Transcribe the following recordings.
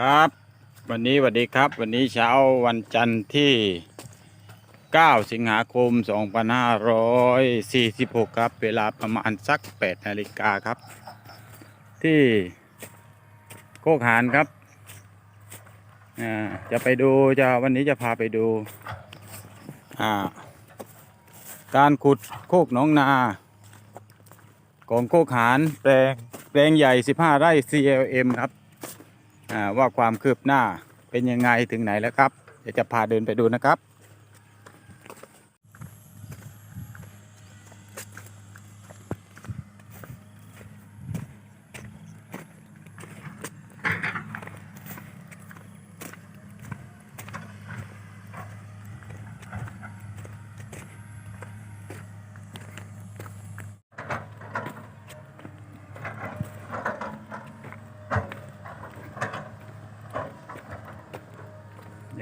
ครับ วันนี้สวัสดีครับ วันนี้เช้าวันจันทร์ที่ 9 สิงหาคม 2546 ครับ เวลาประมาณสัก 8 นาฬิกาครับ ที่โคกหานครับอ่าจะไปดูจะวันนี้จะพาไปดูอ่าการขุดโคกหน้องนา ของโคกหานแปลงแปลงใหญ่ 15 ไร่ CLM ครับ ว่าความคืบหน้าเป็นยังไงถึงไหนแล้วครับ เดี๋ยวจะพาเดินไปดูนะครับ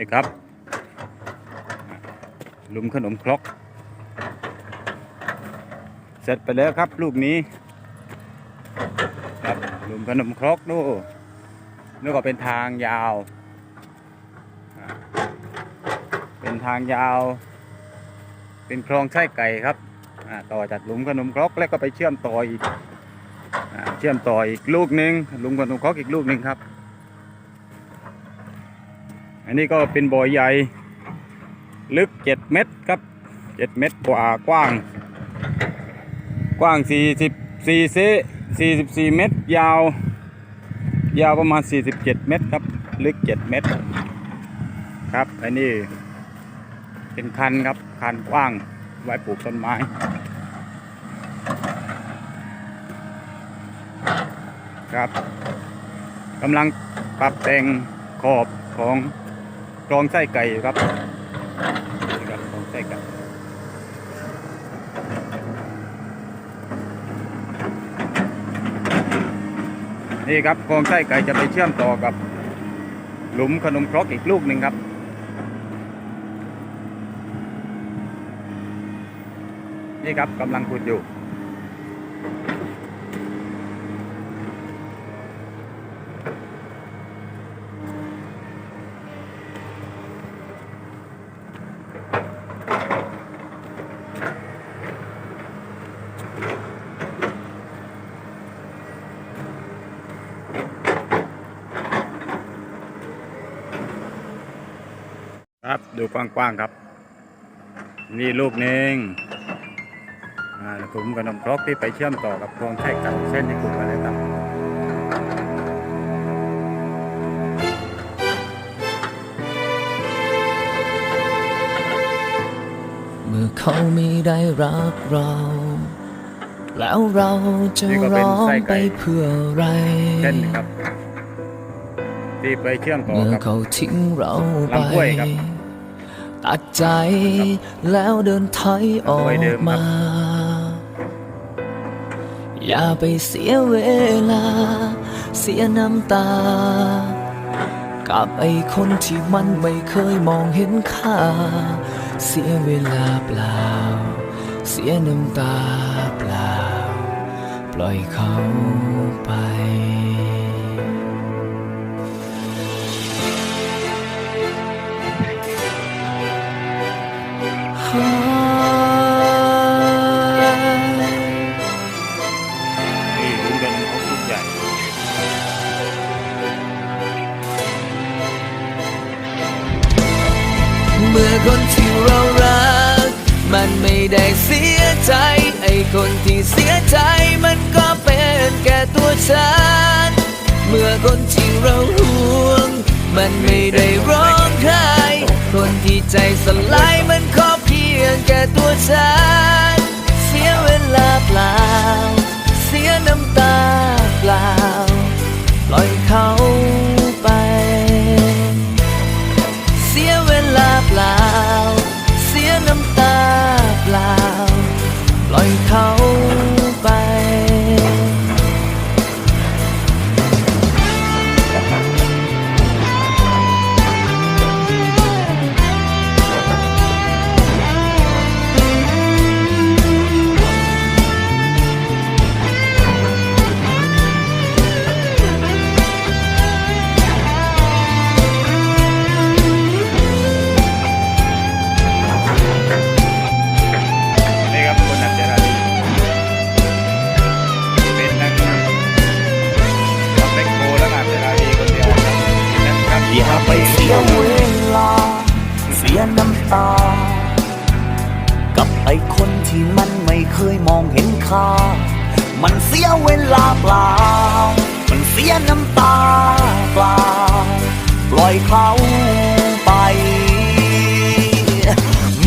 นี่ครับหลุมขนมครกเสร็จไปแล้วครับลูกนี้ครับหลุมขนมครกนู่นนี่ก็เป็นทางยาว เป็นทางยาว เป็นคลองไส้ไก่ครับต่อจากหลุมขนมครกแล้วก็ไปเชื่อมต่ออีกเชื่อมต่ออีกลูกหนึ่งหลุมขนมครกอีกลูกหนึ่งครับ อันนี้ก็เป็นบ่อใหญ่ ลึก7เมตรครับ7เมตรกว่ากว้าง กว้าง44เซ44เมตร ยาว ยาวประมาณ47เมตรครับ ลึก7เมตร ครับอันนี้เป็นคันครับ คันกว้างไว้ปลูกต้นไม้ครับกำลังปรับแต่งขอบของ รองไส้ไก่ครับนี่ครับกรองไส้ไก่นี่ครับกรองไส้ไก่จะไปเชื่อมต่อกับ หลุมขนมครกอีกลูกหนึ่งครับนี่ครับกำลังขุดอยู่ ครับ ดูกว้างๆครับ นี่ลูกหนึ่งอ่ากลุ่มขนมครกที่ไปเชื่อมต่อกับคลองไส้ไก่เส้นที่กลุ่มกันเลยครับเมื่อเขาไม่ได้รักเรา แล้วเราจะร้องไปเพื่ออะไรเส้นนะครับที่ไปเชื่อมต่อเมื่อกับเขาทิ้งเราไปลำห้วยครับ ตัดใจแล้วเดินถอยออกมครับมา อย่าไปเสียเวลา เสียน้ำตา กับไอ้คนที่มันไม่เคยมองเห็นค่า เสียเวลาเปล่า เสียน้ำตาเปล่า ปล่อยเขาไป นี่ลุมขนมครกลูกใหญ่ เมื่อคนที่เรารัก มันไม่ได้เสียใจ ไอ้คนที่เสียใจมันก็เป็นแค่ตัวฉัน เมื่อคนที่เราห่วง มันไม่ได้ร้องไห้ คนที่ใจสลายมันก็เพี ยงแก่ตัวฉัน เสียเวลาเปล่า เสียน้ำตา มันไม่เคยมองเห็นค่า มันเสียเวลาเปล่า มันเสียน้ำตาเปล่า ปล่อยเขาไป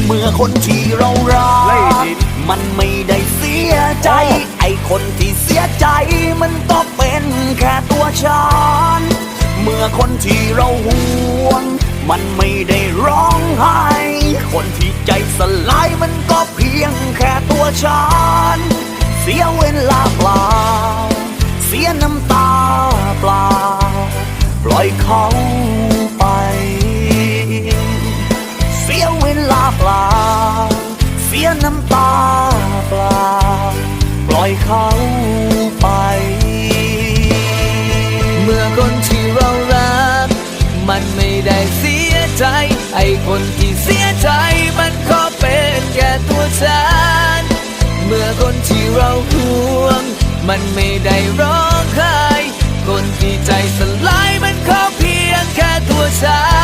เมื่อคนที่เรารักมันไม่ได้เสียใจ ไอ้คนที่เสียใจมันก็เป็นแค่ตัวฉัน เมื่อคนที่เราห่วง มันไม่ได้ร้องไห้ คนที่ใจสลายมันก็เพียงแค่ตัวฉัน เสียเวลาเปล่า เสียน้ำตาเปล่า ปล่อยเขาไป เสียเวลาเปล่า เสียน้ำตาเปล่า ปล่อยเขา คนที่เสียใจมันก็เป็นแค่ตัวฉัน เมื่อคนที่เราห่วง มันไม่ได้ร้องไห้คนที่ใจสลายมันก็เพียงแค่ตัวฉัน